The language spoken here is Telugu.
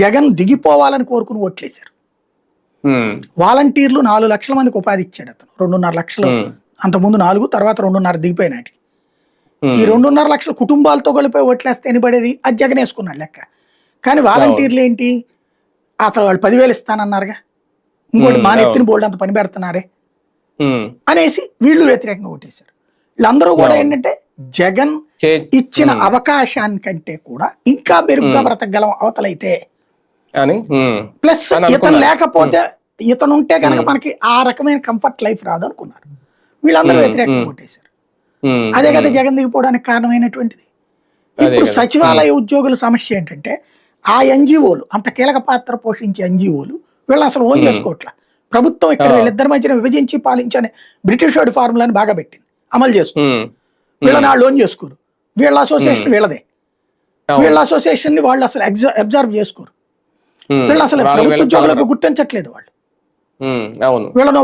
జగన్ దిగిపోవాలని కోరుకుని ఓట్లేశారు. వాలంటీర్లు నాలుగు లక్షల మందికి ఉపాధి ఇచ్చాడు అతను. రెండున్నర లక్షలు. అంతకుముందు నాలుగు తర్వాత రెండున్నర దిగిపోయినాటి ఈ రెండున్నర లక్షల కుటుంబాలతో కలిపి ఓట్లేస్తే ఎన్ని పడేది? అది జగన్ వేసుకున్నాడు లెక్క. కానీ వాలంటీర్లు ఏంటి? అతను వాళ్ళు పదివేలు ఇస్తానన్నారుగా. ఇంకోటి ఉమ్, మా నెత్తిన బోల్డ్ అంత పని పెడుతున్నారే? అనేసి వీళ్ళు వ్యతిరేకంగా ఓటేశారు. వీళ్ళందరూ కూడా. ఏంటంటే జగన్ ఇచ్చిన అవకాశానికంటే కూడా ఇంకా మెరుగ్గా. బ్రతకగలం అవతలైతే అని. ప్లస్ ఇతను. లేకపోతే ఇతను ఉంటే కనుక. మనకి ఆ రకమైన కంఫర్ట్ లైఫ్ రాదు అనుకున్నారు వీళ్ళందరూ వ్యతిరేకంగా. ఓటేశారు ఉమ్, అదే కదా జగన్ దిగిపోవడానికి కారణమైనటువంటిది. ఇప్పుడు. సచివాలయ ఉద్యోగుల సమస్య ఏంటంటే ఆ ఎన్జిఓలు అంత కీలక పాత్ర పోషించే ఎన్జిఓలు వీళ్ళు అసలు ఓన్. చేసుకోవట్లా. ప్రభుత్వం ఇక్కడ. వీళ్ళిద్దరి మధ్యన విభజించి పాలించని బ్రిటిష్ వాడి ఫార్ములాని బాగా పెట్టింది. అమలు చేస్తుంది. వీళ్ళని వాళ్ళు ఓన్ చేసుకోరు. వీళ్ళ అసోసియేషన్. వీళ్ళదే. వీళ్ళ అసోసియేషన్ని వాళ్ళు అసలు అబ్జర్వ్ చేసుకోరు. వీళ్ళు అసలు ప్రభుత్వ ఉద్యోగులకు గుర్తించట్లేదు వాళ్ళు. వీళ్ళను